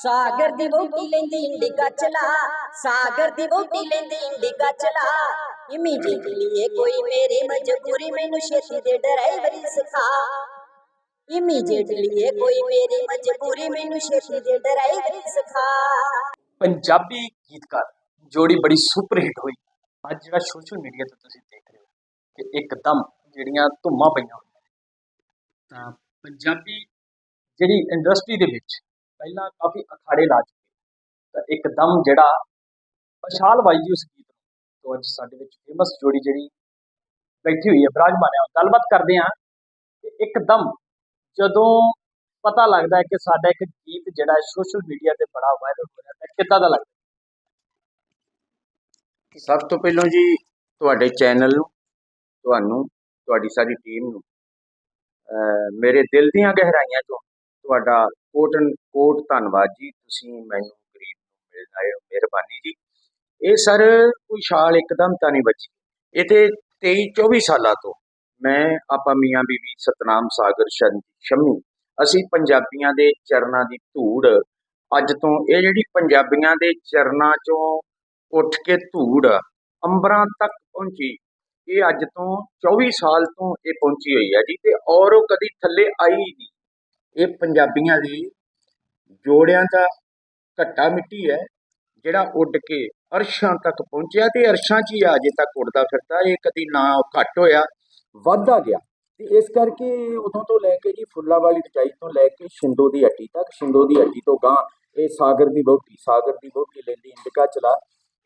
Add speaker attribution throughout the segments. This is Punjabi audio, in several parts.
Speaker 1: ਸਾਗਰ ਦੀ ਵੋਟੀ ਲੈਂਦੀ ਇੰਡੀਕਾ ਚਲਾ ਸਾਗਰ ਦੀ ਵੋਟੀ ਲੈਂਦੀ ਇੰਡੀਕਾ ਚਲਾ ਇਮੀਡੀਏਟਲੀ ਕੋਈ ਮੇਰੀ ਮਜਬੂਰੀ ਮੈਨੂੰ ਛੇਤੀ ਦੇ ਡਰਾਈਵਰੀ ਸਿਖਾ ਇਮੀਡੀਏਟਲੀ ਕੋਈ ਮੇਰੀ ਮਜਬੂਰੀ ਮੈਨੂੰ ਛੇਤੀ ਦੇ ਡਰਾਈਵਰੀ ਸਿਖਾ
Speaker 2: ਪੰਜਾਬੀ ਗੀਤਕਾਰ ਜੋੜੀ ਬੜੀ ਸੁਪਰ ਹਿੱਟ ਹੋਈ ਅੱਜ ਜਿਹੜਾ ਸੋਸ਼ਲ ਮੀਡੀਆ ਤੇ ਤੁਸੀਂ ਦੇਖ ਰਹੇ ਹੋ ਕਿ ਇੱਕਦਮ ਜਿਹੜੀਆਂ ਧੁੰਮਾਂ ਪਈਆਂ ਹੋਈਆਂ ਨੇ। ਤਾਂ ਪੰਜਾਬੀ ਜਿਹੜੀ ਇੰਡਸਟਰੀ ਦੇ ਵਿੱਚ ਪਹਿਲਾਂ ਕਾਫੀ ਅਖਾੜੇ ਲਾ ਚੁੱਕੇ ਤਾਂ ਇੱਕਦਮ ਜਿਹੜਾ ਵਿਸ਼ਾਲ ਬਾਈ ਜੀ ਉਸ ਗੀਤ ਤੋਂ ਅੱਜ ਸਾਡੇ ਵਿੱਚ ਫੇਮਸ ਜੋੜੀ ਜਿਹੜੀ ਬੈਠੀ ਹੋਈ ਹੈ, ਬਰਾਜਮਾਨ ਹੈ ਗੱਲਬਾਤ ਕਰਦੇ ਹਾਂ ਕਿ ਇੱਕਦਮ ਜਦੋਂ ਪਤਾ ਲੱਗਦਾ ਹੈ ਕਿ ਸਾਡਾ ਇੱਕ ਗੀਤ ਜਿਹੜਾ ਸੋਸ਼ਲ ਮੀਡੀਆ ਤੇ ਬੜਾ ਵਾਇਰਲ ਹੋ ਰਿਹਾ ਹੈ ਕਿੱਦਾਂ ਦਾ ਲੱਗਦਾ
Speaker 3: ਸਭ ਤੋਂ ਪਹਿਲਾਂ ਜੀ ਤੁਹਾਡੇ ਚੈਨਲ ਨੂੰ, ਤੁਹਾਨੂੰ, ਤੁਹਾਡੀ ਸਾਰੀ ਟੀਮ ਨੂੰ ਮੇਰੇ ਦਿਲ ਦੀਆਂ ਗਹਿਰਾਈਆਂ ਤੋਂ ਤੁਹਾਡਾ ਕੋਟਨ ਕੋਟ ਧੰਨਵਾਦ ਜੀ, ਤੁਸੀਂ ਮੈਨੂੰ ਗਰੀਬ ਨੂੰ ਮਿਲਣ ਆਏ ਹੋ ਮਿਹਰਬਾਨੀ ਜੀ। ਇਹ ਸਰ ਕੋਈ ਛਾਲ ਇੱਕਦਮ ਤਾਂ ਨਹੀਂ ਬਚੀ ਇਹ ਤੇ 23 24 ਸਾਲਾਂ ਤੋਂ ਮੈਂ, ਆਪਾਂ ਮੀਆਂ ਬੀਬੀ ਸਤਨਾਮ ਸਾਗਰ ਸ਼ਰਨ ਸ਼ੰਮੀ, ਅਸੀਂ ਪੰਜਾਬੀਆਂ ਦੇ ਚਰਨਾਂ ਦੀ ਧੂੜ, ਅੱਜ ਤੋਂ ਇਹ ਜਿਹੜੀ ਪੰਜਾਬੀਆਂ ਦੇ ਚਰਨਾਂ ਚੋਂ ਉੱਠ ਕੇ ਧੂੜ ਅੰਬਰਾਂ ਤੱਕ ਪਹੁੰਚੀ, ਇਹ ਅੱਜ ਤੋਂ 24 ਸਾਲ ਤੋਂ ਇਹ ਪਹੁੰਚੀ ਹੋਈ ਹੈ ਜੀ, ਤੇ ਔਰ ਉਹ ਕਦੀ ਥੱਲੇ ਆਈ ਨਹੀਂ। ਇਹ ਪੰਜਾਬੀਆਂ ਦੀ ਜੋੜਿਆਂ ਦਾ ਘੱਟਾ ਮਿੱਟੀ ਹੈ, ਜਿਹੜਾ ਉੱਡ ਕੇ ਅਰਸ਼ਾਂ ਤੱਕ ਪਹੁੰਚਿਆ ਤੇ ਅਰਸ਼ਾਂ 'ਚ ਹੀ ਅਜੇ ਤੱਕ ਉੱਡਦਾ ਫਿਰਦਾ, ਇਹ ਕਦੀ ਨਾ ਘੱਟ ਹੋਇਆ, ਵੱਧਦਾ ਗਿਆ। ਤੇ ਇਸ ਕਰਕੇ ਉਦੋਂ ਤੋਂ ਲੈ ਕੇ ਜੀ ਫੁੱਲਾਂ ਵਾਲੀ ਰਜਾਈ ਤੋਂ ਲੈ ਕੇ ਸ਼ਿੰਦੋ ਦੀ ਹੱਟੀ ਤੱਕ, ਸ਼ਿੰਦੋ ਦੀ ਹੱਟੀ ਤੋਂ ਗਾਂ ਇਹ ਸਾਗਰ ਦੀ ਵਹੁਟੀ, ਸਾਗਰ ਦੀ ਵਹੁਟੀ ਲੈਂਦੀ ਇੰਡਿਕਾ ਚਲਾ।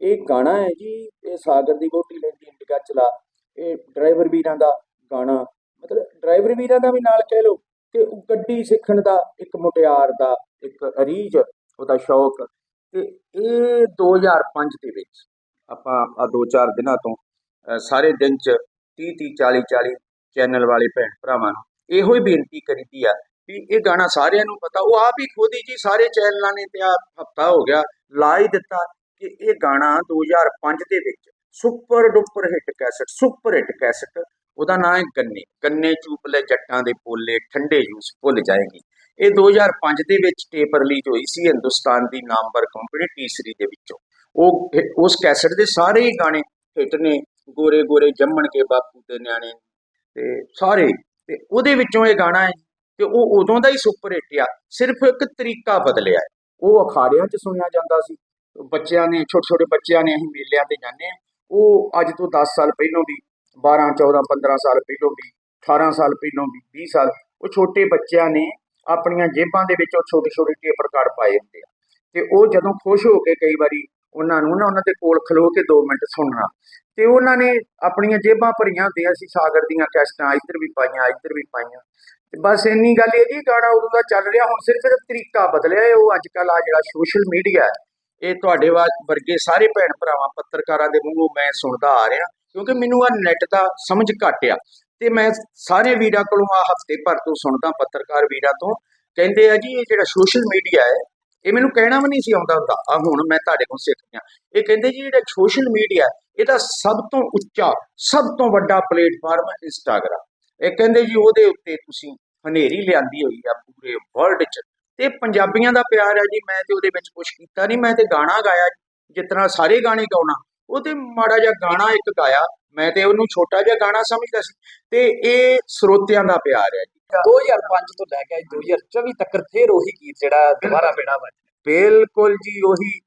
Speaker 3: ਇਹ ਗਾਣਾ ਹੈ ਜੀ, ਇਹ ਸਾਗਰ ਦੀ ਵਹੁਟੀ ਲੈਂਦੀ ਇੰਡਿਕਾ ਚਲਾ। ਇਹ ਡਰਾਈਵਰ ਵੀਰਾਂ ਦਾ ਗਾਣਾ, ਮਤਲਬ ਡਰਾਈਵਰ ਵੀਰਾਂ ਦਾ ਵੀ ਨਾਲ ਕਹਿ ਲਓ। ਤੇ ਉਹ ਗੱਡੀ ਸਿੱਖਣ ਦਾ ਇੱਕ ਮੁਟਿਆਰ ਦਾ ਇੱਕ ਅਰੀਜ, ਉਹਦਾ ਸ਼ੌਕ ਤੇ ਇਹ 2005 ਦੇ ਵਿੱਚ ਆਪਾਂ ਆ ਦੋ ਚਾਰ ਦਿਨਾਂ ਤੋਂ ਸਾਰੇ ਦਿਨ ਚ 30 30 40 40 ਚੈਨਲ ਵਾਲੇ ਭੈਣ ਭਰਾਵਾਂ ਨੂੰ ਇਹੋ ਹੀ ਬੇਨਤੀ ਕਰੀਦੀ ਆ ਵੀ ਇਹ ਗਾਣਾ ਸਾਰਿਆਂ ਨੂੰ ਪਤਾ, ਉਹ ਆਪ ਹੀ ਖੁਦ ਹੀ ਜੀ ਸਾਰੇ ਚੈਨਲਾਂ ਨੇ ਤੇ ਆ ਹਫਤਾ ਹੋ ਗਿਆ ਲਾ ਹੀ ਦਿੱਤਾ ਕਿ ਇਹ ਗਾਣਾ 2005 ਦੇ ਵਿੱਚ super duper hit cassette, super hit cassette ਉਹਦਾ ਨਾਂ ਹੈ ਗੰਨੇ ਗੰਨੇ ਚੂਪਲੇ ਜੱਟਾਂ ਦੇ ਪੋਲੇ ਠੰਡੇ ਜੂਸ ਭੁੱਲ ਜਾਏਗੀ। ਇਹ 2005 ਦੇ ਵਿੱਚ ਟੇਪ ਰਿਲੀਜ਼ ਹੋਈ ਸੀ ਹਿੰਦੁਸਤਾਨ ਦੀ ਨਾਮਵਰ ਕੰਪਨੀ ਟੀਸਰੀ ਦੇ ਵਿੱਚੋਂ। ਉਹ ਉਸ ਕੈਸਟ ਦੇ ਸਾਰੇ ਹੀ ਗਾਣੇ ਹਿੱਟ ਨੇ। ਗੋਰੇ ਗੋਰੇ ਜੰਮਣ ਕੇ ਬਾਪੂ ਦੇ ਨਿਆਣੇ ਤੇ ਸਾਰੇ। ਤੇ ਉਹਦੇ ਵਿੱਚੋਂ ਇਹ ਗਾਣਾ ਹੈ ਤੇ ਉਹ ਉਦੋਂ ਦਾ ਹੀ ਸੁਪਰ ਹਿੱਟ ਆ। ਸਿਰਫ ਇੱਕ ਤਰੀਕਾ ਬਦਲਿਆ ਉਹ ਅਖਾੜਿਆਂ 'ਚ ਸੁਣਿਆ ਜਾਂਦਾ ਸੀ। ਬੱਚਿਆਂ ਨੇ ਛੋਟੇ ਛੋਟੇ ਬੱਚਿਆਂ ਨੇ ਅਸੀਂ ਮੇਲਿਆਂ ਤੇ ਜਾਂਦੇ ਆ ਉਹ ਅੱਜ ਤੋਂ 10 ਸਾਲ ਪਹਿਲਾਂ ਵੀ 12 14 15 ਸਾਲ ਪਹਿਲੋਂ ਵੀ 18 ਸਾਲ ਪਹਿਲੋਂ ਵੀ 20 ਸਾਲ, ਉਹ ਛੋਟੇ ਬੱਚਿਆਂ ਨੇ ਆਪਣੀਆਂ ਜੇਬਾਂ ਦੇ ਵਿੱਚ ਉਹ ਛੋਟੇ ਛੋਟੇ ਟੇਪਰ ਕਾਰਡ ਪਾਏ ਹੁੰਦੇ ਆ। ਤੇ ਉਹ ਜਦੋਂ ਖੁਸ਼ ਹੋ ਕੇ ਕਈ ਵਾਰੀ ਉਹਨਾਂ ਨੂੰ ਨਾ ਉਹਨਾਂ ਦੇ ਕੋਲ ਖਲੋ ਕੇ 2 ਮਿੰਟ ਸੁਣਨਾ, ਤੇ ਉਹਨਾਂ ਨੇ ਆਪਣੀਆਂ ਜੇਬਾਂ ਭਰੀਆਂ ਹੁੰਦੀਆਂ ਸੀ, ਸਾਗਰ ਦੀਆਂ ਕੈਸਟਾਂ, ਇੱਧਰ ਵੀ ਪਾਈਆਂ, ਇੱਧਰ ਵੀ ਪਾਈਆਂ। ਤੇ ਬਸ ਇੰਨੀ ਗੱਲ ਇਹ ਜੀ ਗਾਣਾ ਉਦੋਂ ਦਾ ਚੱਲ ਰਿਹਾ, ਹੁਣ ਸਿਰਫ ਇਹਦਾ ਤਰੀਕਾ ਬਦਲਿਆ ਹੈ, ਉਹ ਅੱਜ ਕੱਲ ਆ ਜਿਹੜਾ ਸੋਸ਼ਲ ਮੀਡੀਆ ਇਹ ਤੁਹਾਡੇ ਵਾ- ਵਰਗੇ ਸਾਰੇ ਭੈਣ ਭਰਾਵਾਂ, ਪੱਤਰਕਾਰਾਂ ਦੇ ਮੂੰਹੋਂ ਮੈਂ ਸੁਣਦਾ ਆ ਰਿਹਾ। ਕਿਉਂਕਿ ਮੈਨੂੰ ਆ ਨੈਟ ਦਾ ਸਮਝ ਘੱਟ ਆ। ਤੇ ਮੈਂ ਸਾਰੇ ਵੀਰਾਂ ਕੋਲੋਂ ਆ ਹਫ਼ਤੇ ਭਰ ਤੋਂ ਸੁਣਦਾ ਪੱਤਰਕਾਰ ਵੀਰਾਂ ਤੋਂ, ਕਹਿੰਦੇ ਆ ਜੀ, ਇਹ ਜਿਹੜਾ ਸੋਸ਼ਲ ਮੀਡੀਆ ਹੈ, ਇਹ ਮੈਨੂੰ ਕਹਿਣਾ ਵੀ ਨਹੀਂ ਸੀ ਆਉਂਦਾ ਹੁੰਦਾ। ਆ ਹੁਣ ਮੈਂ ਤੁਹਾਡੇ ਕੋਲ ਸਿੱਖ ਗਿਆ। ਇਹ ਕਹਿੰਦੇ ਜੀ, ਜਿਹੜਾ ਸੋਸ਼ਲ ਮੀਡੀਆ ਇਹਦਾ ਸਭ ਤੋਂ ਉੱਚਾ, ਸਭ ਤੋਂ ਵੱਡਾ ਪਲੇਟਫਾਰਮ ਹੈ ਇੰਸਟਾਗ੍ਰਾਮ ਇਹ ਕਹਿੰਦੇ ਜੀ, ਉਹਦੇ ਉੱਤੇ ਤੁਸੀਂ ਹਨੇਰੀ ਲਿਆਂਦੀ ਹੋਈ ਆ ਪੂਰੇ ਵਰਲਡ 'ਚ। ਤੇ ਪੰਜਾਬੀਆਂ ਦਾ ਪਿਆਰ ਹੈ ਜੀ, ਮੈਂ ਤੇ ਉਹਦੇ ਵਿੱਚ ਕੁਝ ਕੀਤਾ ਨਹੀਂ, ਮੈਂ ਤੇ ਗਾਣਾ ਗਾਇਆ ਜਿਤਨਾ ਸਾਰੇ ਗਾਣੇ ਗਾਉਣਾ ਉਹ ਤੇ ਮਾੜਾ ਜਿਹਾ ਗਾਣਾ ਇੱਕ ਗਾਇਆ ਮੈਂ ਤੇ ਉਹਨੂੰ ਛੋਟਾ ਜਿਹਾ ਗਾਣਾ ਸਮਝਦਾ ਸੀ। ਤੇ ਇਹ ਸਰੋਤਿਆਂ ਦਾ ਪਿਆਰ ਹੈ ਜੀ।
Speaker 2: 2005 ਤੋਂ ਲੈ ਕੇ 2024 ਤੱਕ ਫੇਰ ਉਹੀ ਗੀਤ ਜਿਹੜਾ ਦੁਬਾਰਾ ਬੇੜਾ ਵੱਜ
Speaker 3: ਬਿਲਕੁਲ ਜੀ ਉਹੀ।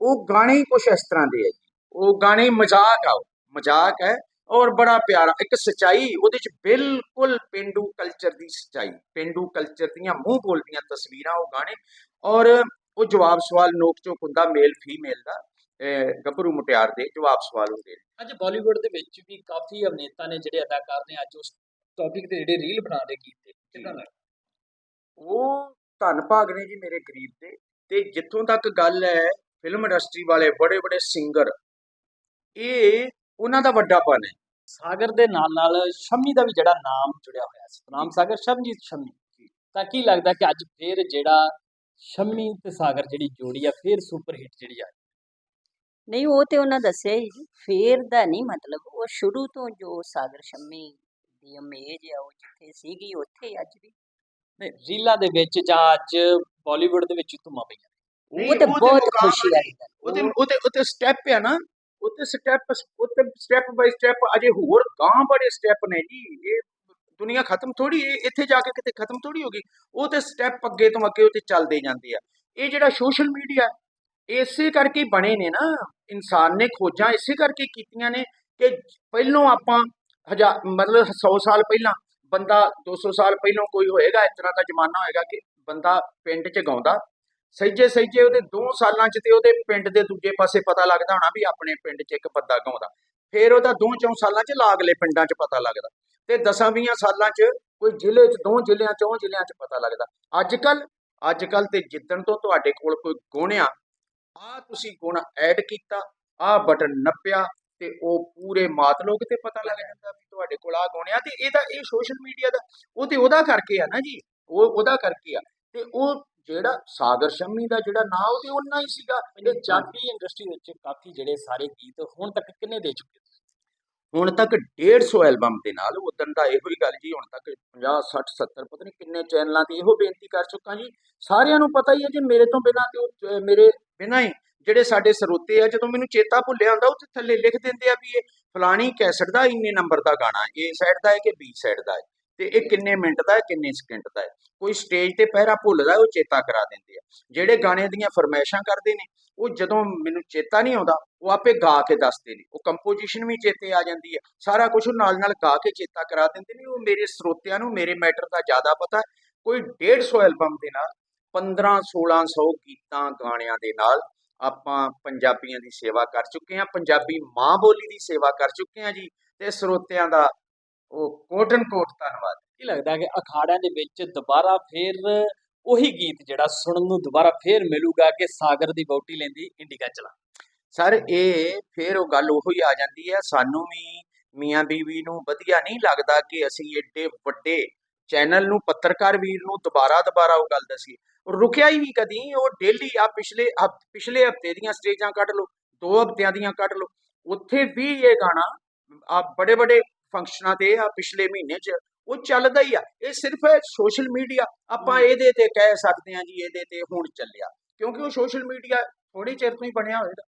Speaker 3: ਉਹ ਗਾਣੇ ਹੀ ਕੁਛ ਇਸ ਤਰ੍ਹਾਂ ਦੇ ਹੈ ਜੀ। ਉਹ ਗਾਣੇ ਮਜ਼ਾਕ ਆ ਮਜ਼ਾਕ ਹੈ ਔਰ ਬੜਾ ਪਿਆਰਾ। ਇੱਕ ਸਚਾਈ ਉਹਦੇ ਚ ਬਿਲਕੁਲ ਪਿੰਡੂ ਕਲਚਰ ਦੀ ਸਚਾਈ। ਪਿੰਡੂ ਕਲਚਰ ਦੀਆਂ ਮੂੰਹ ਬੋਲਦੀਆਂ ਤਸਵੀਰਾਂ ਉਹ ਗਾਣੇ। ਔਰ ਉਹ ਜਵਾਬ ਸਵਾਲ ਨੋਕ ਝੋਕ ਹੁੰਦਾ ਮੇਲ ਫੀਮੇਲ ਦਾ। ਗੱਭਰੂ ਮੁਟਿਆਰ ਦੇ ਜਵਾਬ ਸਵਾਲ ਹੁੰਦੇ ਨੇ।
Speaker 2: ਅੱਜ ਬਾਲੀਵੁੱਡ ਦੇ ਵਿੱਚ ਵੀ ਕਾਫੀ ਅਭਿਨੇਤਾ ਨੇ ਜਿਹੜੇ ਅਦਾਕਾਰ ਨੇ ਅੱਜ ਉਸ ਟੌਪਿਕ ਤੇ ਜਿਹੜੇ ਰੀਲ ਬਣਾ ਰਹੇ ਗੀਤ ਤੇ ਕਿੱਦਾਂ ਲੱਗਦਾ?
Speaker 3: ਉਹ ਧੰਨ ਭਾਗ ਨੇ ਜੀ ਮੇਰੇ ਗਰੀਬ ਦੇ। ਤੇ ਜਿੱਥੋਂ ਤੱਕ ਗੱਲ ਹੈ ਫਿਲਮ ਇੰਡਸਟਰੀ ਵਾਲੇ ਬੜੇ ਬੜੇ ਸਿੰਗਰ ਇਹ ਉਹਨਾਂ ਦਾ ਵੱਡਾਪਨ ਹੈ।
Speaker 2: ਸਾਗਰ ਦੇ ਨਾਲ ਨਾਲ ਸ਼ੰਮੀ ਦਾ ਵੀ ਜਿਹੜਾ ਨਾਮ ਜੁੜਿਆ ਹੋਇਆ ਸੀ। ਨਾਮ ਸਾਗਰ ਸ਼ਮਜੀਤ ਸ਼ੰਮੀ ਤਾਂ ਕੀ ਲੱਗਦਾ ਕਿ ਅੱਜ ਫੇਰ ਜਿਹੜਾ ਸ਼ੰਮੀ ਤੇ ਸਾਗਰ ਜਿਹੜੀ ਜੋੜੀ ਆ ਫੇਰ ਸੁਪਰ ਹਿੱਟ ਜਿਹੜੀ ਆ
Speaker 1: ਨਹੀਂ ਉਹ ਤੇ ਉਹਨਾਂ ਦੱਸਿਆ ਹੀ ਜੀ ਫੇਰ ਦਾ ਨਹੀਂ ਮਤਲਬ ਉਹ ਸ਼ੁਰੂ ਤੋਂ ਜੋ ਸਾਗਰ ਸ਼ੰਮੀ ਦੀ ਇਮੇਜ ਆ ਉਹ ਜਿੱਥੇ ਸੀਗੀ ਉੱਥੇ ਹੀ ਅੱਜ ਵੀ।
Speaker 2: ਨਹੀਂ ਰੀਲਾਂ ਦੇ ਵਿੱਚ ਜਾਂ ਅੱਜ ਬਾਲੀਵੁੱਡ ਦੇ ਵਿੱਚ ਧੁੰਮਾਂ ਪਈਆਂ।
Speaker 1: ਉਹ ਤੇ
Speaker 3: ਉਹਦੇ
Speaker 1: ਬਹੁਤ ਖੁਸ਼ੀ ਵਾਲੀ ਗੱਲ
Speaker 3: ਉਹਦੇ ਉਹਦੇ ਉੱਤੇ ਸਟੈਪ ਹੈ ਨਾ ਉੱਤੇ ਸਟੈਪ ਉੱਤੇ ਸਟੈਪ ਬਾਈ ਸਟੈਪ ਅਜੇ ਹੋਰ ਗਾਂ ਬੜੇ ਸਟੈਪ ਨੇ ਜੀ। ਇਹ ਦੁਨੀਆ ਖਤਮ ਥੋੜੀ ਇਹ ਇੱਥੇ ਜਾ ਕੇ ਕਿਤੇ ਖਤਮ ਥੋੜੀ ਹੋ ਗਈ। ਉਹ ਤੇ ਸਟੈਪ ਅੱਗੇ ਤੋਂ ਅੱਗੇ ਉੱਤੇ ਚੱਲਦੇ ਜਾਂਦੇ ਆ। ਇਹ ਜਿਹੜਾ ਸੋਸ਼ਲ ਮੀਡੀਆ ਇਸੇ ਕਰਕੇ ਬਣੇ ਨੇ ਨਾ, ਇਨਸਾਨ ਨੇ ਖੋਜਾਂ ਇਸੇ ਕਰਕੇ ਕੀਤੀਆਂ ਨੇ ਕਿ ਪਹਿਲੋਂ ਆਪਾਂ ਹਜ਼ਾਰ, ਮਤਲਬ 100 ਸਾਲ ਪਹਿਲਾਂ, ਬੰਦਾ 200 ਸਾਲ ਪਹਿਲਾਂ ਕੋਈ ਹੋਏਗਾ, ਇਸ ਤਰ੍ਹਾਂ ਦਾ ਜ਼ਮਾਨਾ ਹੋਏਗਾ ਕਿ ਬੰਦਾ ਪਿੰਡ 'ਚ ਗਾਉਂਦਾ, ਸਹਿਜੇ ਸਹਿਜੇ ਉਹਦੇ 2 ਸਾਲਾਂ 'ਚ ਤੇ ਉਹਦੇ ਪਿੰਡ ਦੇ ਦੂਜੇ ਪਾਸੇ ਪਤਾ ਲੱਗਦਾ ਹੋਣਾ ਵੀ ਆਪਣੇ ਪਿੰਡ 'ਚ ਇੱਕ ਬੰਦਾ ਗਾਉਂਦਾ, ਫਿਰ ਉਹਦਾ 2-4 ਸਾਲਾਂ 'ਚ ਲਾਗਲੇ ਪਿੰਡਾਂ 'ਚ ਪਤਾ ਲੱਗਦਾ ਤੇ 10-20 ਸਾਲਾਂ 'ਚ ਕੋਈ ਜ਼ਿਲ੍ਹੇ 'ਚ, ਦੋ ਜ਼ਿਲ੍ਹਿਆਂ, 'ਚੋਂ ਜ਼ਿਲ੍ਹਿਆਂ 'ਚ ਪਤਾ ਲੱਗਦਾ। ਅੱਜ ਕੱਲ ਅੱਜ ਕੱਲ ਤੇ ਜਿੱਦਣ ਤੋਂ ਤੁਹਾਡੇ ਕੋਲ ਕੋਈ ਗੁਣ ਆ ਤੁਸੀਂ ਗੁਣ ਐਡ ਕੀਤਾ, ਆ ਬਟਨ ਨੱਪਿਆ ਤੇ ਉਹ ਪੂਰੇ ਮਾਤਲੋਕ ਤੇ ਪਤਾ ਲੱਗ ਜਾਂਦਾ ਵੀ ਤੁਹਾਡੇ ਕੋਲ ਆ ਗੁਣ ਆ ਤੇ ਇਹਦਾ ਇਹ ਸੋਸ਼ਲ ਮੀਡੀਆ ਦਾ, ਉਹ ਤੇ ਉਹਦਾ ਕਰਕੇ ਆ ਨਾ ਜੀ, ਉਹ ਉਹਦਾ ਕਰਕੇ ਆ। ਤੇ ਉਹ ਜਿਹੜਾ ਸਾਗਰ ਸ਼ੰਮੀ ਦਾ ਜਿਹੜਾ ਨਾਂ, ਉਹ ਤੇ ਉਹਨਾਂ ਹੀ ਸੀਗਾ, ਇਹ
Speaker 2: ਪੰਜਾਬੀ ਇੰਡਸਟਰੀ ਵਿੱਚ ਕਾਫੀ ਜਿਹੜੇ ਸਾਰੇ ਗੀਤ ਹੁਣ ਤੱਕ ਕਿੰਨੇ ਦੇ ਚੁੱਕੇ
Speaker 3: ਹੁਣ ਤੱਕ 150 ਐਲਬਮ ਦੇ ਨਾਲ ਉਦੋਂ ਦਾ ਇਹੋ ਹੀ ਗੱਲ ਜੀ, ਹੁਣ ਤੱਕ 50 60 70 ਪਤਾ ਨਹੀਂ ਕਿੰਨੇ ਚੈਨਲਾਂ ਤੇ ਇਹੋ ਬੇਨਤੀ ਕਰ ਚੁੱਕਾ ਜੀ। ਸਾਰਿਆਂ ਨੂੰ ਪਤਾ ਹੀ ਹੈ ਜੀ, ਮੇਰੇ ਤੋਂ ਬਿਨਾਂ ਤੇ ਉਹ ਮੇਰੇ ਬਿਨਾਂ ਹੀ ਜਿਹੜੇ ਸਾਡੇ ਸਰੋਤੇ ਆ, ਜਦੋਂ ਮੈਨੂੰ ਚੇਤਾ ਭੁੱਲਿਆ ਹੁੰਦਾ ਉਹ ਥੱਲੇ ਲਿਖ ਦਿੰਦੇ ਆ ਵੀ ਇਹ ਫਲਾਣੀ ਕੈਸਟ ਦਾ ਇੰਨੇ ਨੰਬਰ ਦਾ ਗਾਣਾ ਏ ਸਾਈਡ ਦਾ ਹੈ ਕਿ ਬੀ ਸਾਈਡ ਦਾ ਹੈ? ਤੇ ਇਹ ਕਿੰਨੇ ਮਿੰਟ ਦਾ ਹੈ, ਕਿੰਨੇ ਸਕਿੰਟ ਦਾ ਹੈ? ਕੋਈ ਸਟੇਜ ਤੇ ਪਹਿਰਾ ਭੁੱਲਦਾ ਉਹ ਚੇਤਾ ਕਰਾ ਦਿੰਦੇ ਆ। ਜਿਹੜੇ ਗਾਣੇ ਦੀਆਂ ਫਰਮਾਇਸ਼ਾਂ ਕਰਦੇ ਨੇ, ਉਹ ਜਦੋਂ ਮੈਨੂੰ ਚੇਤਾ ਨਹੀਂ ਆਉਂਦਾ, ਉਹ ਆਪੇ ਗਾ ਕੇ ਦੱਸਦੇ ਨੇ। ਉਹ ਕੰਪੋਜੀਸ਼ਨ ਵੀ ਚੇਤੇ ਆ ਜਾਂਦੀ ਹੈ। ਸਾਰਾ ਕੁਝ ਨਾਲ ਨਾਲ ਗਾ ਕੇ ਚੇਤਾ ਕਰਾ ਦਿੰਦੇ ਨੇ। ਉਹ ਮੇਰੇ ਸਰੋਤਿਆਂ ਨੂੰ, ਮੇਰੇ ਮੈਟਰ ਦਾ ਜ਼ਿਆਦਾ ਪਤਾ ਹੈ। ਕੋਈ 150 ਐਲਬਮ ਦੇ ਨਾਲ 15 1600 ਗੀਤਾਂ ਗਾਣਿਆਂ ਦੇ ਨਾਲ ਆਪਾਂ ਪੰਜਾਬੀਆਂ ਦੀ ਸੇਵਾ ਕਰ ਚੁੱਕੇ ਹਾਂ। ਪੰਜਾਬੀ ਮਾਂ ਬੋਲੀ ਦੀ ਸੇਵਾ ਕਰ ਚੁੱਕੇ ਹਾਂ ਜੀ ਤੇ ਸਰੋਤਿਆਂ ਦਾ ਉਹ ਕੋਟਨ ਕੋਟ ਧੰਨਵਾਦ।
Speaker 2: ਕੀ ਲੱਗਦਾ ਕਿ ਅਖਾੜਿਆਂ ਦੇ ਵਿੱਚ ਦੁਬਾਰਾ ਫੇਰ ਉਹੀ ਗੀਤ ਜਿਹੜਾ ਸੁਣਨ ਨੂੰ ਦੁਬਾਰਾ ਫੇਰ ਮਿਲੂਗਾ ਕਿ ਸਾਗਰ ਦੀ ਬੌਟੀ ਲੈਂਦੀ ਇੰਡੀਕਾ ਚਲਾ।
Speaker 3: ਸਰ ਇਹ ਫੇਰ ਉਹ ਗੱਲ ਉਹੋ ਹੀ ਆ ਜਾਂਦੀ ਹੈ। ਸਾਨੂੰ ਵੀ ਮੀਆਂ ਬੀਵੀ ਨੂੰ ਵਧੀਆ ਨਹੀਂ ਲੱਗਦਾ ਕਿ ਅਸੀਂ ਏਡੇ ਵੱਡੇ ਚੈਨਲ ਨੂੰ ਪੱਤਰਕਾਰ ਵੀਰ ਨੂੰ ਦੁਬਾਰਾ ਦੁਬਾਰਾ ਉਹ ਗੱਲ ਉਹ ਰੁਕਿਆ ਹੀ ਨਹੀਂ ਕਦੀ ਉਹ ਡੇਲੀ ਆ ਪਿਛਲੇ ਪਿਛਲੇ ਹਫ਼ਤੇ ਦੀਆਂ ਸਟੇਜਾਂ ਕੱਢ ਲਓ ਦੋ ਹਫਤਿਆਂ ਦੀਆਂ ਕੱਢ ਲਓ। ਉੱਥੇ ਵੀ ਇਹ ਗਾਣਾ ਆ ਬੜੇ ਬੜੇ ਫੰਕਸ਼ਨਾਂ ਤੇ ਆ ਪਿਛਲੇ ਮਹੀਨੇ 'ਚ ਉਹ ਚੱਲਦਾ ਹੀ ਆ। ਇਹ ਸਿਰਫ ਸੋਸ਼ਲ ਮੀਡੀਆ ਆਪਾਂ ਇਹਦੇ ਤੇ ਕਹਿ ਸਕਦੇ ਹਾਂ ਜੀ ਇਹਦੇ ਤੇ ਹੁਣ ਚੱਲਿਆ। ਕਿਉਂਕਿ ਉਹ ਸੋਸ਼ਲ ਮੀਡੀਆ ਥੋੜੀ ਚਿਰ ਤੋਂ ਹੀ ਬਣਿਆ ਹੋਏਗਾ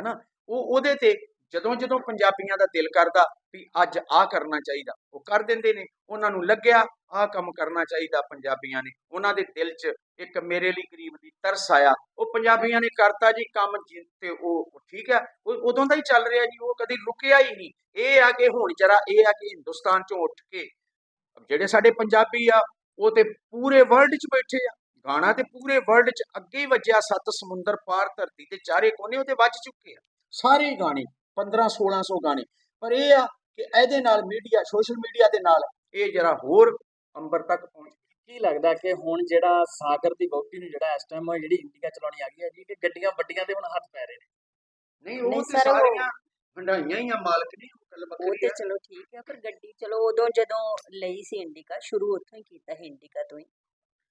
Speaker 3: ਹਨਾ? ਉਹ ਉਹਦੇ ਤੇ ਜਦੋਂ ਜਦੋਂ ਪੰਜਾਬੀਆਂ ਦਾ ਦਿਲ ਕਰਦਾ ਵੀ ਅੱਜ ਆਹ ਕਰਨਾ ਚਾਹੀਦਾ, ਉਹ ਕਰ ਦਿੰਦੇ ਨੇ। ਉਹਨਾਂ ਨੂੰ ਲੱਗਿਆ ਆਹ ਕੰਮ ਕਰਨਾ ਚਾਹੀਦਾ ਪੰਜਾਬੀਆਂ ਨੇ। ਉਹਨਾਂ ਦੇ ਦਿਲ 'ਚ ਇੱਕ ਮੇਰੇ ਲਈ ਗਰੀਬ ਦੀ ਤਰਸ ਆਇਆ। ਉਹ ਪੰਜਾਬੀਆਂ ਨੇ ਕਰਤਾ ਜੀ ਕੰਮ ਤੇ ਉਹ ਉਹ ਠੀਕ ਆ ਉਦੋਂ ਦਾ ਹੀ ਚੱਲ ਰਿਹਾ ਜੀ, ਉਹ ਕਦੀ ਰੁਕਿਆ ਹੀ ਨਹੀਂ। ਇਹ ਆ ਕਿ ਹੁਣ ਜਰਾ ਇਹ ਆ ਕਿ ਹਿੰਦੁਸਤਾਨ 'ਚੋਂ ਉੱਠ ਕੇ ਜਿਹੜੇ ਸਾਡੇ ਪੰਜਾਬੀ ਆ, ਉਹ ਤੇ ਪੂਰੇ ਵਰਲਡ 'ਚ ਬੈਠੇ ਆ। ਗਾਣਾ ਤੇ ਪੂਰੇ ਵਰਲਡ 'ਚ ਅੱਗੇ ਹੀ ਵੱਜਿਆ। ਸੱਤ ਸਮੁੰਦਰ ਪਾਰ ਧਰਤੀ ਤੇ ਚਾਰੇ ਕੋਨੇ ਉਹਦੇ ਵੱਜ ਚੁੱਕੇ ਆ। ਸਾਰੇ ਗਾਣੇ। 15 1600 ਗਾਣੇ। ਪਰ ਇਹ ਆ ਕਿ ਇਹਦੇ ਨਾਲ ਮੀਡੀਆ ਸੋਸ਼ਲ ਮੀਡੀਆ ਦੇ ਨਾਲ ਇਹ ਜਰਾ ਹੋਰ ਅੰਬਰ ਤੱਕ ਪਹੁੰਚ
Speaker 2: ਕੀ ਲੱਗਦਾ ਕਿ ਹੁਣ ਜਿਹੜਾ ਸਾਗਰ ਦੀ ਬੌਟੀ ਨੂੰ ਜਿਹੜਾ ਇਸ ਟਾਈਮ ਜਿਹੜੀ ਇੰਡੀਕਾ ਚਲਾਉਣੀ ਆ ਗਈ ਹੈ ਜੀ ਕਿ ਗੱਡੀਆਂ ਵੱਡੀਆਂ ਦੇ ਹੁਣ ਹੱਥ ਪੈ ਰਹੇ ਨੇ?
Speaker 3: ਨਹੀਂ ਉਹ ਤੇ
Speaker 1: ਸਰ, ਉਹ-
Speaker 3: ਸਾਰੀਆਂ ਹੰਡਾਈਆਂ ਹੀ ਆ ਮਾਲਕ ਨੇ ਉਹ ਗੱਲ
Speaker 1: ਉਹ
Speaker 3: ਵੱਖਰੀ
Speaker 1: ਤੇ ਚਲੋ ਠੀਕ ਹੈ ਪਰ ਗੱਡੀ ਚਲੋ ਉਦੋਂ ਜਦੋਂ ਲਈ ਸੀ ਇੰਡੀਕਾ ਸ਼ੁਰੂ ਉੱਥੋਂ ਹੀ ਕੀਤਾ ਸੀ ਇੰਡੀਕਾ ਤੋਂ ਹੀ।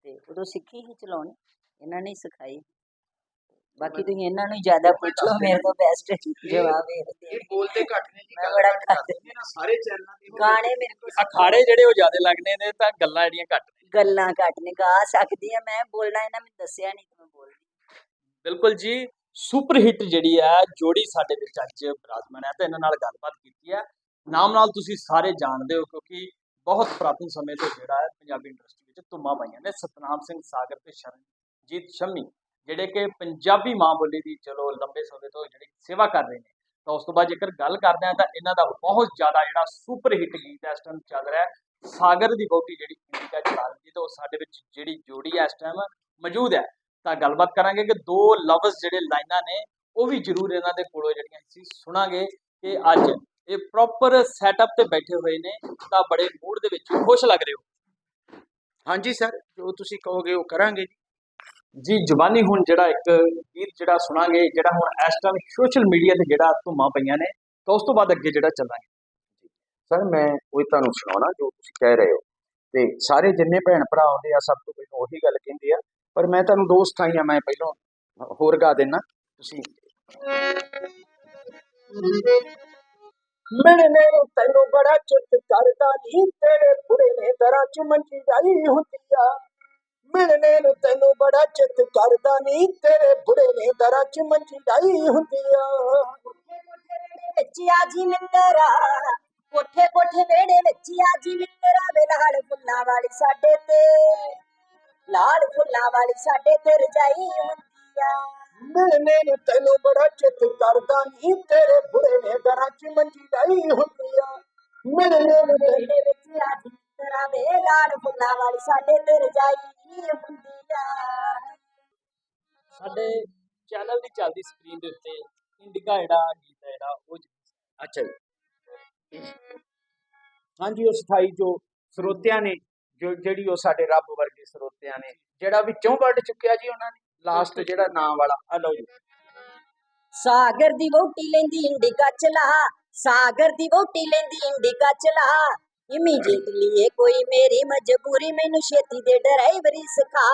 Speaker 1: ਤੇ ਉਦੋਂ ਸਿੱਖੀ ਹੀ ਚਲਾਉਣੀ ਇਹਨਾਂ ਨੇ ਹੀ ਸਿਖਾਈ। ਬਾਕੀ ਤੁਸੀਂ ਇਹਨਾਂ ਨੂੰ ਜ਼ਿਆਦਾ ਪੁੱਛ ਲਓ ਮੇਰੇ ਤੋਂ ਬੈਸਟ ਜਵਾਬ ਇਹ
Speaker 3: ਇਹ
Speaker 1: ਦੇਣਗੇ
Speaker 3: ਬੋਲਦੇ ਘੱਟ ਨੇ ਜੀ
Speaker 1: ਮੈਂ ਬੜਾ
Speaker 3: ਘੱਟ ਨੇ ਨਾ ਸਾਰੇ ਚੈਨਲਾਂ ਤੇ
Speaker 1: ਗਾਣੇ ਮੇਰੇ ਕੋਲ
Speaker 2: ਅਖਾੜੇ ਜਿਹੜੇ ਉਹ ਜ਼ਿਆਦਾ ਲੱਗਦੇ ਨੇ ਤਾਂ ਗੱਲਾਂ ਜਿਹੜੀਆਂ ਘੱਟ ਨੇ।
Speaker 1: ਗੱਲਾਂ ਘੱਟ ਨੇ ਗਾ ਸਕਦੀ ਆ ਮੈਂ ਬੋਲਣਾ ਇਹਨਾਂ ਮੈਨੂੰ ਦੱਸਿਆ ਨਹੀਂ ਤੇ ਮੈਂ ਬੋਲਦੀ।
Speaker 2: ਬਿਲਕੁਲ ਜੀ ਸੁਪਰ ਹਿੱਟ ਜਿਹੜੀ ਹੈ ਜੋੜੀ ਸਾਡੇ ਵਿੱਚ ਅੱਜ ਬਰਾਜਮਾਨ ਹੈ ਤੇ ਇਹਨਾਂ ਨਾਲ ਗੱਲਬਾਤ ਕੀਤੀ ਹੈ ਨਾਮ ਨਾਲ ਤੁਸੀਂ ਸਾਰੇ ਜਾਣਦੇ ਹੋ ਕਿਉਂਕਿ ਬਹੁਤ ਪੁਰਾਤਨ ਸਮੇਂ ਤੋਂ ਜਿਹੜਾ ਹੈ ਪੰਜਾਬੀ ਇੰਡਸਟਰੀ ਵਿੱਚ ਧੁੰਮਾਂ ਪਾਈਆਂ ਨੇ। ਸਤਨਾਮ ਸਿੰਘ ਸਾਗਰ ਤੇ ਸ਼ਰਨਜੀਤ ਸ਼ੰਮੀ। ਜਿਹੜੇ ਕਿ ਪੰਜਾਬੀ ਮਾਂ ਬੋਲੀ ਦੀ ਚਲੋ ਲੰਬੇ ਸਮੇਂ ਤੋਂ ਜਿਹੜੀ ਸੇਵਾ ਕਰ ਰਹੇ ਨੇ, ਤਾਂ ਉਸ ਤੋਂ ਬਾਅਦ ਜੇਕਰ ਗੱਲ ਕਰਦੇ ਹਾਂ ਤਾਂ ਇਹਨਾਂ ਦਾ ਬਹੁਤ ਜ਼ਿਆਦਾ ਜਿਹੜਾ ਸੁਪਰ ਹਿੱਟ ਗੀਤ ਹੈ ਇਸ ਟਾਈਮ ਚੱਲ ਰਿਹਾ ਸਾਗਰ ਦੀ ਬੋਟੀ ਜਿਹੜੀ ਇੰਡੀਕਾ ਚਲਾ ਰਹੀ ਹੈ ਉਹ ਸਾਡੇ ਵਿੱਚ ਜਿਹੜੀ ਜੋੜੀ ਹੈ ਇਸ ਟਾਈਮ ਮੌਜੂਦ ਹੈ। ਤਾਂ ਗੱਲਬਾਤ ਕਰਾਂਗੇ ਕਿ ਦੋ ਲਵਜ਼ ਜਿਹੜੇ ਲਾਈਨਾਂ ਨੇ, ਉਹ ਵੀ ਜ਼ਰੂਰ ਇਹਨਾਂ ਦੇ ਕੋਲੋਂ ਜਿਹੜੀਆਂ ਅਸੀਂ ਸੁਣਾਂਗੇ ਕਿ ਅੱਜ ਇਹ ਪ੍ਰੋਪਰ ਸੈਟਅਪ ਤੇ ਬੈਠੇ ਹੋਏ ਨੇ, ਤਾਂ ਬੜੇ ਮੂਡ ਦੇ ਵਿੱਚ ਖੁਸ਼ ਲੱਗ ਰਹੇ ਹੋ।
Speaker 3: ਹਾਂਜੀ ਸਰ ਜੋ ਤੁਸੀਂ ਕਹੋਗੇ ਉਹ ਕਰਾਂਗੇ ਜੀ।
Speaker 2: ਜੀ ਜ਼ੁਬਾਨੀ ਹੁਣ ਜਿਹੜਾ ਇੱਕ ਗੀਤ ਜਿਹੜਾ ਸੁਣਾਂਗੇ ਜਿਹੜਾ ਹੁਣ ਇਸ ਟਾਈਮ ਸੋਸ਼ਲ ਮੀਡੀਆ ਤੇ ਜਿਹੜਾ ਧੁੰਮਾਂ ਪਈਆਂ ਨੇ ਤਾਂ ਉਸ ਤੋਂ ਬਾਅਦ ਅੱਗੇ ਜਿਹੜਾ ਚੱਲਾਂਗੇ।
Speaker 3: ਸਰ ਮੈਂ ਉਹ ਤੁਹਾਨੂੰ ਸੁਣਾਉਣਾ ਜੋ ਤੁਸੀਂ ਕਹਿ ਰਹੇ ਹੋ। ਤੇ ਸਾਰੇ ਜਿੰਨੇ ਭੈਣ ਭਰਾ ਆਉਂਦੇ ਆ ਸਭ ਤੋਂ ਪਹਿਲਾਂ ਉਹੀ ਗੱਲ ਕਹਿੰਦੇ ਆ। ਪਰ ਮੈਂ ਤੁਹਾਨੂੰ ਦੋਸਤ ਆਈ ਆ ਮੈਂ ਪਹਿਲਾਂ ਹੋਰ ਗਾ ਦੇਣਾ ਤੁਸੀਂ ਮਿਲਨੇ ਨੂੰ ਤੈਨੂੰ ਬੜਾ ਚਿੱਤ ਕਰਦਾ ਨੀ ਤੇਰੇ ਬੁੜੇ ਨੇ ਦਰਾਂ ਚ ਮੰਜੀ ਜਾਈ ਹੁੰਦੀ ਮਿਲਣੇ ਨੂੰ ਤੈਨੂੰ ਬੜਾ ਚਿੱਤ ਕਰਦਾ ਨਹੀਂ ਤੇਰੇ ਬੁੜੇ ਨੇ ਦਰਾਂ ਚ ਮੰਜੀ ਡਾਈ ਹੁੰਦੀ ਆ।
Speaker 1: ਕੋਠੇ ਕੋਠੇ ਵੇੜੇ ਵਿੱਚ ਆ ਜੀ ਮਿੱਤਰਾ। ਕੋਠੇ ਕੋਠੇ ਵੇੜੇ ਵਿੱਚ ਆ ਜੀ ਮਿੱਤਰਾ। ਵੇ ਲਾਲ ਫੁੱਲਾਂ ਵਾਲੀ ਸਾਡੇ ਤੇ। ਲਾਲ ਫੁੱਲਾਂ ਵਾਲੀ ਸਾਡੇ ਤੇ ਰਜਾਈ ਹੁੰਦੀ ਆ।
Speaker 3: ਮਿਲਣੇ ਨੂੰ ਤੈਨੂੰ ਬੜਾ ਚਿੱਤ ਕਰਦਾ ਨਹੀਂ ਤੇਰੇ ਬੁੜੇ ਨੇ ਦਰਾਂ ਚ ਮੰਜੀ ਡਾਈ ਹੁੰਦੀ ਆ। ਮਿਲਣੇ ਨੂੰ
Speaker 1: ਵੇੜੇ ਵਿੱਚ ਆ ਜੀ ਮਿੱਤਰਾ। ਵੇ ਲਾਲ ਫੁੱਲਾਂ ਵਾਲੀ ਸਾਡੇ ਤੇ ਰਜਾਈ
Speaker 2: ਸਾਡੇ ਚੈਨਲ ਦੀ ਚੱਲਦੀ ਸਕਰੀਨ ਦੇ ਉੱਤੇ ਇੰਡੀਕਾ ਜਿਹੜਾ ਗੀਤ ਹੈ ਜਿਹੜਾ ਉਹ
Speaker 4: ਅੱਛਾ ਜੀ। ਹਾਂਜੀ ਉਹ ਸਥਾਈ ਜੋ ਸਰੋਤਿਆਂ ਨੇ ਜੋ ਜਿਹੜੀ ਉਹ ਸਾਡੇ ਰੱਬ ਵਰਗੇ ਸਰੋਤਿਆਂ ਨੇ ਜਿਹੜਾ ਵਿੱਚੋਂ ਵੱਢ ਚੁੱਕਿਆ ਜੀ ਉਹਨਾਂ ਨੇ ਲਾਸਟ ਜਿਹੜਾ ਨਾਂ ਵਾਲਾ ਆ ਲਓ ਜੀ।
Speaker 1: ਸਾਗਰ ਦੀ ਵੋਟੀ ਲੈਂਦੀ ਇੰਡੀਕਾ ਚਲਾ ਸਾਗਰ ਦੀ ਵੋਟੀ ਲੈਂਦੀ ਇੰਡੀਕਾ ਚਲਾ ਇਮੀਡੀਏਟਲੀ ਇਹ ਕੋਈ ਮੇਰੀ ਮਜਬੂਰੀ ਮੈਨੂੰ ਛੇਤੀ ਦੇ ਡਰਾਈਵਰੀ ਸਿਖਾ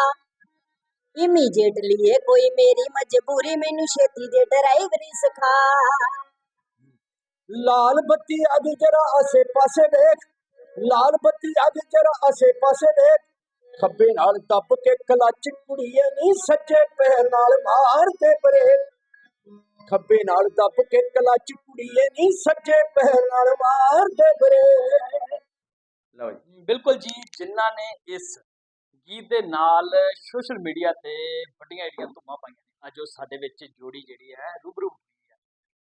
Speaker 1: ਇਮੀਡੀਏਟਲੀ ਇਹ ਕੋਈ ਮੇਰੀ ਮਜਬੂਰੀ ਮੈਨੂੰ ਛੇਤੀ ਦੇ ਡਰਾਈਵਰੀ ਸਿਖਾ
Speaker 3: ਲਾਲ ਬੱਤੀ ਅੱਜ ਜਰਾ ਆਸੇ ਪਾਸੇ ਦੇਖ ਲਾਲ ਬੱਤੀ ਅੱਜ ਜਰਾ ਆਸੇ ਪਾਸੇ ਦੇਖ ਖੱਬੇ ਨਾਲ ਦੱਬ ਕੇ ਕਲੱਚ ਕੁੜੀਏ ਨਹੀਂ ਸੱਜੇ ਪੈਰ ਨਾਲ ਮਾਰ ਦੇ ਬ੍ਰੇਕ ਖੱਬੇ ਨਾਲ ਦੱਬ ਕੇ ਕਲੱਚ ਕੁੜੀਏ ਨਹੀਂ ਸੱਜੇ ਪੈਰ ਨਾਲ ਮਾਰ ਦੇ ਬ੍ਰੇਕ
Speaker 4: ਲਓ ਜੀ
Speaker 2: ਬਿਲਕੁਲ ਜੀ, ਜਿਨ੍ਹਾਂ ਨੇ ਇਸ ਗੀਤ ਦੇ ਨਾਲ ਸੋਸ਼ਲ ਮੀਡੀਆ ਤੇ ਵੱਡੀਆਂ ਜਿਹੜੀਆਂ ਧੁੰਮਾਂ ਪਾਈਆਂ ਨੇ, ਅੱਜ ਉਹ ਸਾਡੇ ਵਿੱਚ ਜੋੜੀ ਜਿਹੜੀ ਹੈ ਰੂਬਰੂ ਹੋਈ ਹੈ।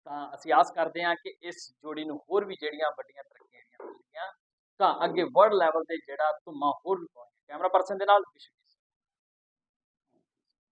Speaker 2: ਤਾਂ ਅਸੀਂ ਆਸ ਕਰਦੇ ਹਾਂ ਕਿ ਇਸ ਜੋੜੀ ਨੂੰ ਹੋਰ ਵੀ ਜਿਹੜੀਆਂ ਵੱਡੀਆਂ ਤਰੱਕੀਆਂ ਜਿਹੜੀਆਂ ਮਿਲਣਗੀਆਂ ਤਾਂ ਅੱਗੇ ਵਰਲਡ ਲੈਵਲ ਤੇ ਜਿਹੜਾ ਧੁੰਮਾਂ ਹੋਰ ਵੀ ਪਾਉਣਗੇ ਕੈਮਰਾ ਪਰਸਨ ਦੇ ਨਾਲ ਵਿਸ਼ਵ